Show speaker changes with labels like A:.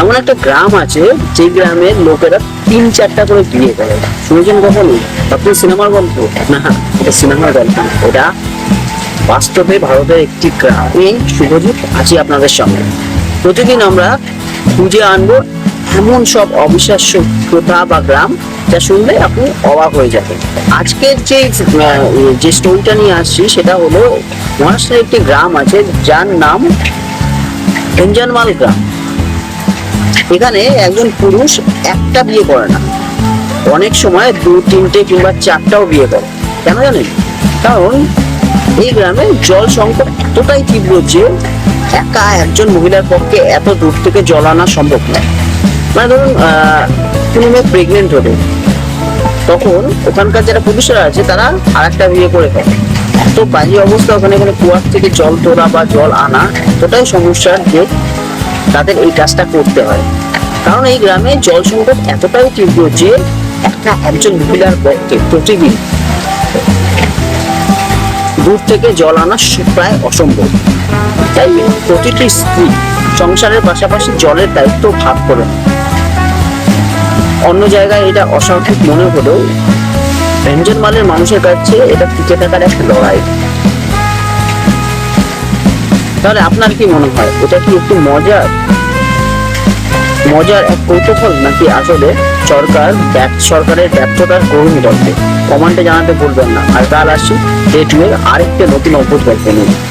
A: এমন একটা গ্রাম আছে, যে গ্রামের লোকেরা তিন চারটা করে বিয়ে করে। শুনেছেন কখনো? আপনি সিনেমার গল্প। না, এটা সিনেমার গল্প এটা বাস্তবে ভারতের একটি গ্রাম। আমি শুভজিৎ আছি আপনাদের সঙ্গে প্রতিদিন আমরা খুঁজে আনব এমন সব অবিশ্বাস্য প্রথা বা গ্রাম, যা শুনলে আপনি অবাক হয়ে যাবেন। আজকের যে যে স্টোরিটা নিয়ে আসছি, সেটা হলো মহারাষ্ট্রের একটি গ্রাম আছে, যার নাম এঞ্জানমাল গ্রাম। এখানে একজন পুরুষ একটা বিয়ে করে না। অনেক সময় দু, তিনটে কিংবা চারটাও বিয়ে করে। কেন জানেন? কারণ এই গ্রামে জল সংকট এতটাই তীব্র যে একা একজন মহিলার পক্ষে এত দূর থেকে জল আনা সম্ভব নয়। মানে ধরুন কোনো মেয়ে প্রেগনেন্ট হলো তখন ওখানকার যারা পুরুষরা আছে, তারা আর একটা বিয়ে করে ফেলে। এত বাজে অবস্থা ওখানে, এখানে কুয়ার থেকে জল তোলা বা জল আনা, এতটাই সমস্যা যে তাদের এই কাজটা করতে হয়। কারণ এই গ্রামে জল সংকট এতটাই তীব্র যে একটা একজন মহিলার পক্ষে প্রতিদিন দূর থেকে জল আনা প্রায় অসম্ভব। তাই প্রতিটি স্ত্রী সংসারের পাশাপাশি জলের দায়িত্ব ভাগ করে অন্য জায়গায় এটা অস্বাভাবিক মনে হলেও ব্যঞ্জন মালের মানুষের কাছে এটা টিকে থাকার একটা লড়াই। তাহলে আপনার কি মনে হয়? এটা কি একটু মজার? মজার এক কৌতূহল নাকি আসলে সরকার সরকারের ব্যর্থতার করুণ গল্পে কমান্ডে জানাতে ভুলবেন না। আর কাল আসি এর আরেকটা নতুন অভ্যুত গল্প নিয়ে।